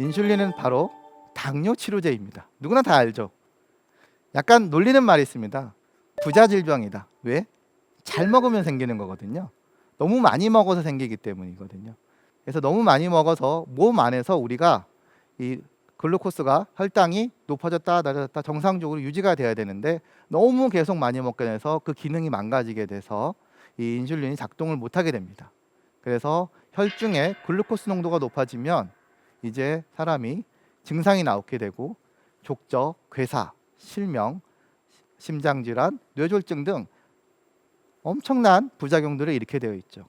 인슐린은 바로 당뇨 치료제입니다. 누구나 다 알죠. 약간 놀리는 말이 있습니다. 부자 질병이다. 왜? 잘 먹으면 생기는 거거든요. 너무 많이 먹어서 생기기 때문이거든요. 그래서 너무 많이 먹어서 몸 안에서 우리가 이 글루코스가 혈당이 높아졌다 낮아졌다 정상적으로 유지가 돼야 되는데 너무 계속 많이 먹게 돼서 그 기능이 망가지게 돼서 이 인슐린이 작동을 못하게 됩니다. 그래서 혈중에 글루코스 농도가 높아지면 이제 사람이 증상이 나오게 되고 족저, 괴사, 실명, 심장질환, 뇌졸중 등 엄청난 부작용들을 일으키게 되어 있죠.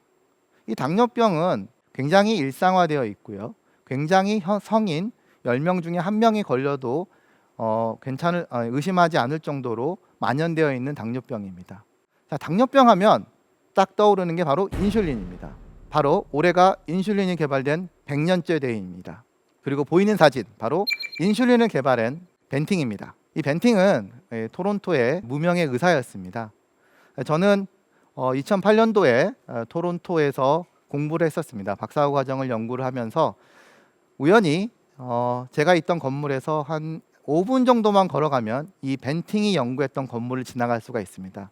이 당뇨병은 굉장히 일상화되어 있고요. 굉장히 현- 성인 10명 중에 한 명이 걸려도 어, 괜찮을 어, 의심하지 않을 정도로 만연되어 있는 당뇨병입니다. 자, 당뇨병 하면 딱 떠오르는 게 바로 인슐린입니다. 바로 올해가 인슐린이 개발된 100년째 대회입니다. 그리고 보이는 사진 바로 인슐린을 개발한 벤팅입니다. 이 벤팅은 예, 토론토의 무명의 의사였습니다. 저는 어, 2008년도에 어, 토론토에서 공부를 했었습니다. 박사후 과정을 연구를 하면서 우연히 어, 제가 있던 건물에서 한 5분 정도만 걸어가면 이 벤팅이 연구했던 건물을 지나갈 수가 있습니다.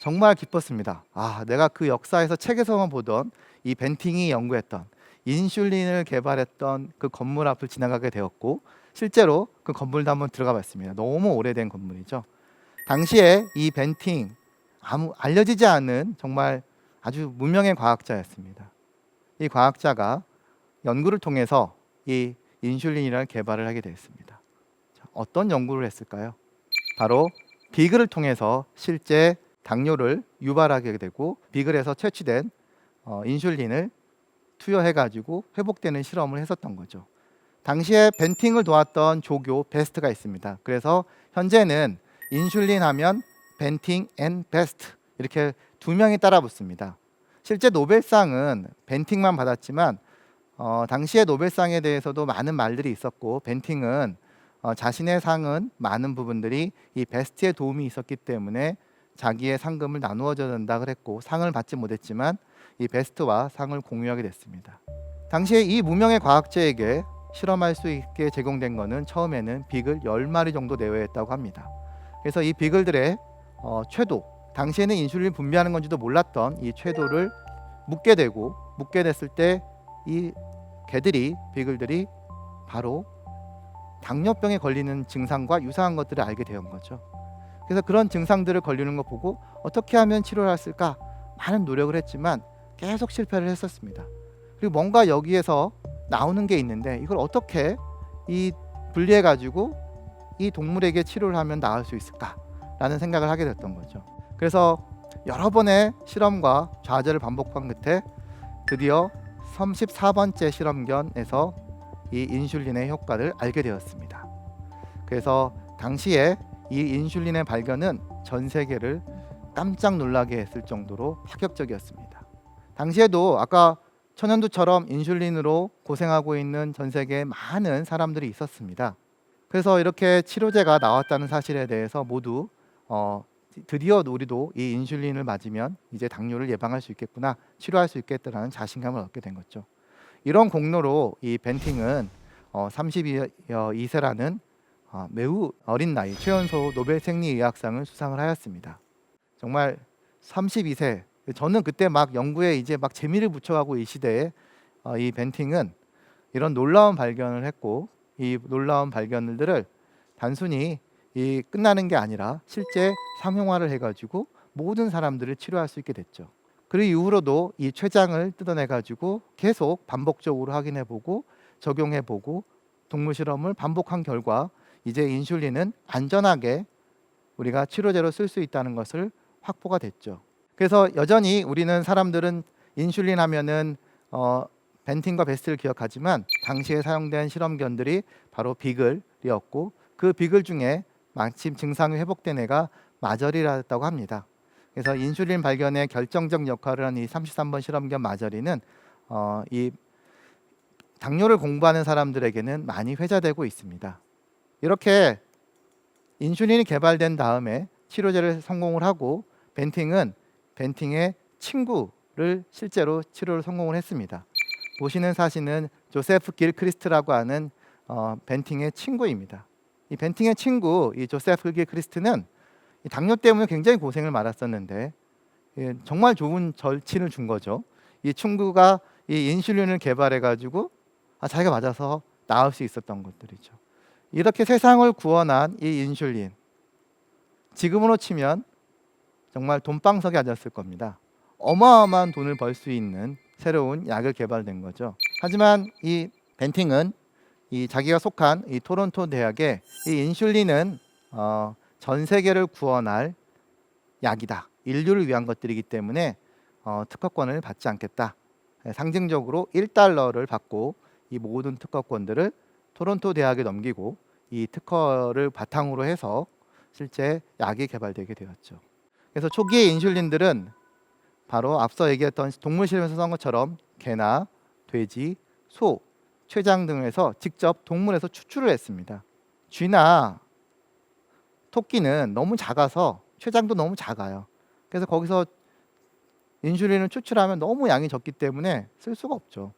정말 기뻤습니다. 아, 내가 그 역사에서 책에서만 보던 이 벤팅이 연구했던 인슐린을 개발했던 그 건물 앞을 지나가게 되었고 실제로 그 건물도 한번 들어가 봤습니다. 너무 오래된 건물이죠. 당시에 이 벤팅 아무 알려지지 않은 정말 아주 무명의 과학자였습니다. 이 과학자가 연구를 통해서 이 인슐린이라는 개발을 하게 되었습니다. 자, 어떤 연구를 했을까요? 바로 비글을 통해서 실제 당뇨를 유발하게 되고 비글에서 채취된 어, 인슐린을 투여해 가지고 회복되는 실험을 했었던 거죠. 당시에 벤팅을 도왔던 조교 베스트가 있습니다. 그래서 현재는 인슐린 하면 벤팅 앤 베스트 이렇게 두 명이 따라 붙습니다. 실제 노벨상은 벤팅만 받았지만 어, 당시의 노벨상에 대해서도 많은 말들이 있었고 벤팅은 어, 자신의 상은 많은 부분들이 이 베스트의 도움이 있었기 때문에 자기의 상금을 나누어 줘야 된다 그랬고 상을 받지 못했지만 이 베스트와 상을 공유하게 됐습니다. 당시에 이 무명의 과학자에게 실험할 수 있게 제공된 것은 처음에는 비글 10마리 정도 내외했다고 합니다. 그래서 이 비글들의 어, 최도 당시에는 인슐린 분비하는 건지도 몰랐던 이 최도를 묻게 되고 묻게 됐을 때 이 개들이 비글들이 바로 당뇨병에 걸리는 증상과 유사한 것들을 알게 된 거죠. 그래서 그런 증상들을 걸리는 거 보고 어떻게 하면 치료를 했을까 많은 노력을 했지만 계속 실패를 했었습니다. 그리고 뭔가 여기에서 나오는 게 있는데 이걸 어떻게 이 분리해 가지고 이 동물에게 치료를 하면 나을 수 있을까라는 생각을 하게 됐던 거죠. 그래서 여러 번의 실험과 좌절을 반복한 끝에 드디어 34번째 실험견에서 이 인슐린의 효과를 알게 되었습니다. 그래서 당시에 이 인슐린의 발견은 전 세계를 깜짝 놀라게 했을 정도로 파격적이었습니다. 당시에도 아까 천연두처럼 인슐린으로 고생하고 있는 전 세계에 많은 사람들이 있었습니다. 그래서 이렇게 치료제가 나왔다는 사실에 대해서 모두 어, 드디어 우리도 이 인슐린을 맞으면 이제 당뇨를 예방할 수 있겠구나, 치료할 수 있겠다라는 자신감을 얻게 된 거죠. 이런 공로로 이 벤팅은 어, 32세라는 어, 매우 어린 나이 최연소 노벨 생리의학상을 수상을 하였습니다. 정말 32세 저는 그때 막 연구에 이제 막 재미를 붙여가고 이 시대에 어, 이 벤팅은 이런 놀라운 발견을 했고 이 놀라운 발견들을 단순히 이 끝나는 게 아니라 실제 상용화를 해가지고 모든 사람들을 치료할 수 있게 됐죠. 그 이후로도 이 췌장을 뜯어내 가지고 계속 반복적으로 확인해 보고 적용해 보고 동물 실험을 반복한 결과 이제 인슐린은 안전하게 우리가 치료제로 쓸 수 있다는 것을 확보가 됐죠. 그래서 여전히 우리는 사람들은 인슐린 하면은 어, 벤틴과 베스트를 기억하지만 당시에 사용된 실험견들이 바로 비글이었고 그 비글 중에 마침 증상이 회복된 애가 마저리라고 합니다. 그래서 인슐린 발견에 결정적 역할을 한 이 33번 실험견 마저리는 어, 이 당뇨를 공부하는 사람들에게는 많이 회자되고 있습니다. 이렇게 인슐린이 개발된 다음에 치료제를 성공을 하고 벤팅은 벤팅의 친구를 실제로 치료를 성공을 했습니다. 보시는 사진은 조세프 길크리스트라고 하는 어, 벤팅의 친구입니다. 이 벤팅의 친구 이 조세프 힐기 크리스트는 이 당뇨 때문에 굉장히 고생을 많았었는데 예, 정말 좋은 절친을 준 거죠. 이 친구가 이 인슐린을 개발해 가지고 아, 자기가 맞아서 나을 수 있었던 것들이죠. 이렇게 세상을 구원한 이 인슐린 지금으로 치면 정말 돈방석에 앉았을 겁니다. 어마어마한 돈을 벌 수 있는 새로운 약을 개발된 거죠. 하지만 이 벤팅은 이 자기가 속한 이 토론토 대학에 이 인슐린은 어, 전 세계를 구원할 약이다. 인류를 위한 것들이기 때문에 어, 특허권을 받지 않겠다. 예, 상징적으로 1달러를 받고 이 모든 특허권들을 토론토 대학에 넘기고 이 특허를 바탕으로 해서 실제 약이 개발되게 되었죠. 그래서 초기의 인슐린들은 바로 앞서 얘기했던 동물 실험에서 선 것처럼 개나 돼지, 소, 췌장 등에서 직접 동물에서 추출을 했습니다. 쥐나 토끼는 너무 작아서 췌장도 너무 작아요. 그래서 거기서 인슐린을 추출하면 너무 양이 적기 때문에 쓸 수가 없죠.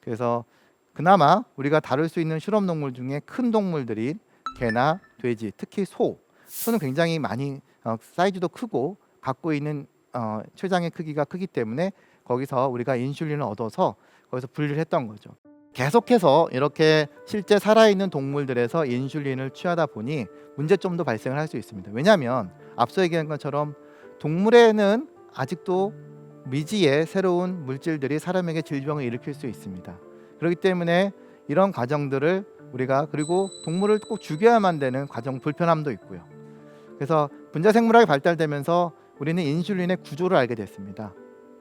그래서 그나마 우리가 다룰 수 있는 실험 동물 중에 큰 동물들인 개나 돼지, 특히 소. 소는 굉장히 많이 어, 사이즈도 크고 갖고 있는 어, 췌장의 크기가 크기 때문에 거기서 우리가 인슐린을 얻어서 거기서 분리를 했던 거죠. 계속해서 이렇게 실제 살아있는 동물들에서 인슐린을 취하다 보니 문제점도 발생을 할 수 있습니다. 왜냐하면 앞서 얘기한 것처럼 동물에는 아직도 미지의 새로운 물질들이 사람에게 질병을 일으킬 수 있습니다. 그렇기 때문에 이런 과정들을 우리가 그리고 동물을 꼭 죽여야만 되는 과정 불편함도 있고요. 그래서 분자 생물학이 발달되면서 우리는 인슐린의 구조를 알게 됐습니다.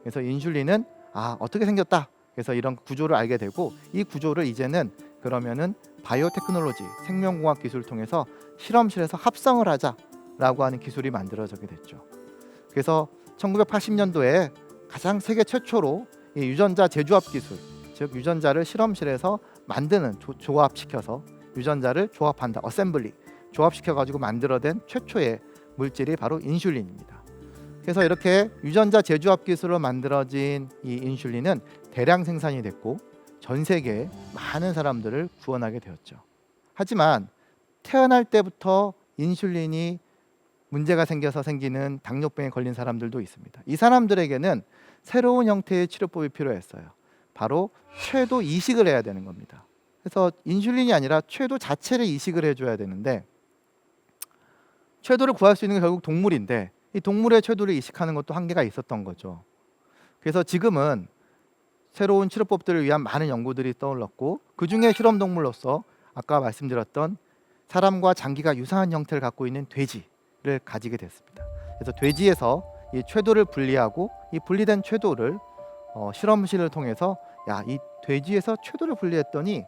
그래서 인슐린은 아 어떻게 생겼다. 그래서 이런 구조를 알게 되고 이 구조를 이제는 그러면은 바이오테크놀로지 생명공학 기술을 통해서 실험실에서 합성을 하자라고 하는 기술이 만들어지게 됐죠. 그래서 1980년도에 가장 세계 최초로 이 유전자 재조합 기술, 즉 유전자를 실험실에서 만드는 조, 조합시켜서 유전자를 조합한다, 어셈블리 조합시켜 가지고 만들어낸 최초의 물질이 바로 인슐린입니다. 그래서 이렇게 유전자 재조합 기술로 만들어진 이 인슐린은 대량 생산이 됐고 전 세계에 많은 사람들을 구원하게 되었죠. 하지만 태어날 때부터 인슐린이 문제가 생겨서 생기는 당뇨병에 걸린 사람들도 있습니다. 이 사람들에게는 새로운 형태의 치료법이 필요했어요. 바로 췌도 이식을 해야 되는 겁니다. 그래서 인슐린이 아니라 췌도 자체를 이식을 해줘야 되는데 췌도를 구할 수 있는 게 결국 동물인데 이 동물의 췌도를 이식하는 것도 한계가 있었던 거죠. 그래서 지금은 새로운 치료법들을 위한 많은 연구들이 떠올랐고 그 중에 실험 동물로서 아까 말씀드렸던 사람과 장기가 유사한 형태를 갖고 있는 돼지를 가지게 됐습니다. 그래서 돼지에서 이 췌도를 분리하고 이 분리된 췌도를 어, 실험실을 통해서 야 이 돼지에서 췌도를 분리했더니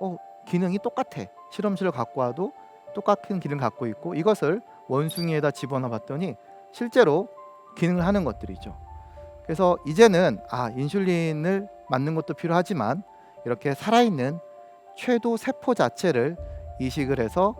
어, 기능이 똑같아. 실험실을 갖고 와도 똑같은 기능 갖고 있고 이것을 원숭이에다 집어넣어 봤더니 실제로 기능을 하는 것들이죠. 그래서 이제는 아 인슐린을 맞는 것도 필요하지만 이렇게 살아있는 췌도 세포 자체를 이식을 해서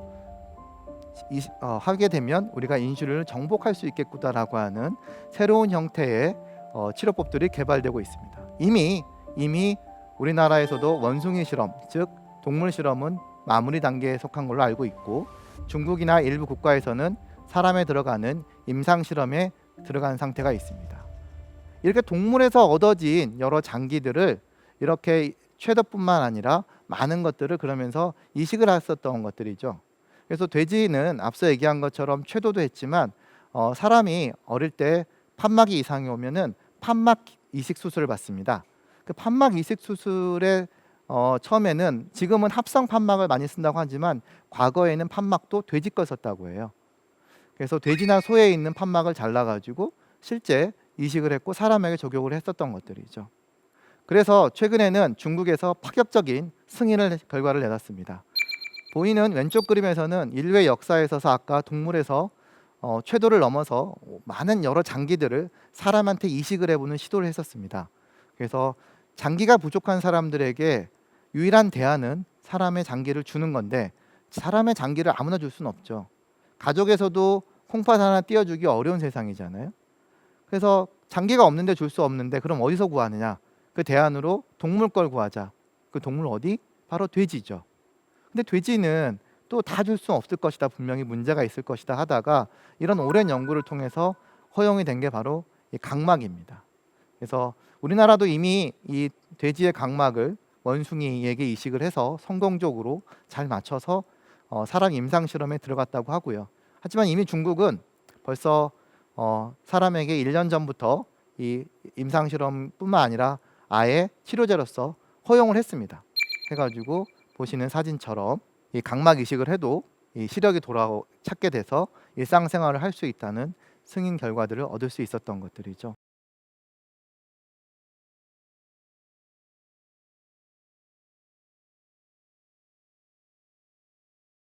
이, 어, 하게 되면 우리가 인슐린을 정복할 수 있겠구나라고 하는 새로운 형태의 어, 치료법들이 개발되고 있습니다. 이미 이미 우리나라에서도 원숭이 실험, 즉 동물 실험은 마무리 단계에 속한 걸로 알고 있고 중국이나 일부 국가에서는 사람에 들어가는 임상 실험에 들어간 상태가 있습니다. 이렇게 동물에서 얻어진 여러 장기들을 이렇게 췌도뿐만 아니라 많은 것들을 그러면서 이식을 했었던 것들이죠. 그래서 돼지는 앞서 얘기한 것처럼 췌도도 했지만 어, 사람이 어릴 때 판막이 이상이 오면은 판막 이식 수술을 받습니다. 그 판막 이식 수술의 어, 처음에는 지금은 합성 판막을 많이 쓴다고 하지만 과거에는 판막도 돼지 거 썼다고 해요. 그래서 돼지나 소에 있는 판막을 잘라가지고 실제 이식을 했고 사람에게 적용을 했었던 것들이죠. 그래서 최근에는 중국에서 파격적인 승인을 결과를 내놨습니다. 보이는 왼쪽 그림에서는 인류의 역사에 있어서 아까 동물에서 어, 궤도를 넘어서 많은 여러 장기들을 사람한테 이식을 해보는 시도를 했었습니다. 그래서 장기가 부족한 사람들에게 유일한 대안은 사람의 장기를 주는 건데 사람의 장기를 아무나 줄 수는 없죠. 가족에서도 콩팥 하나 띄워주기 어려운 세상이잖아요. 그래서 장기가 없는데 줄 수 없는데 그럼 어디서 구하느냐? 그 대안으로 동물 걸 구하자. 그 동물 어디? 바로 돼지죠. 근데 돼지는 또 다 줄 수 없을 것이다. 분명히 문제가 있을 것이다 하다가 이런 오랜 연구를 통해서 허용이 된 게 바로 이 각막입니다. 그래서 우리나라도 이미 이 돼지의 각막을 원숭이에게 이식을 해서 성공적으로 잘 맞춰서 어, 사람 임상 실험에 들어갔다고 하고요. 하지만 이미 중국은 벌써 어, 사람에게 1년 전부터 이 임상 실험뿐만 아니라 아예 치료제로서 허용을 했습니다. 해가지고 보시는 사진처럼 이 각막 이식을 해도 이 시력이 돌아 찾게 돼서 일상생활을 할 수 있다는 승인 결과들을 얻을 수 있었던 것들이죠.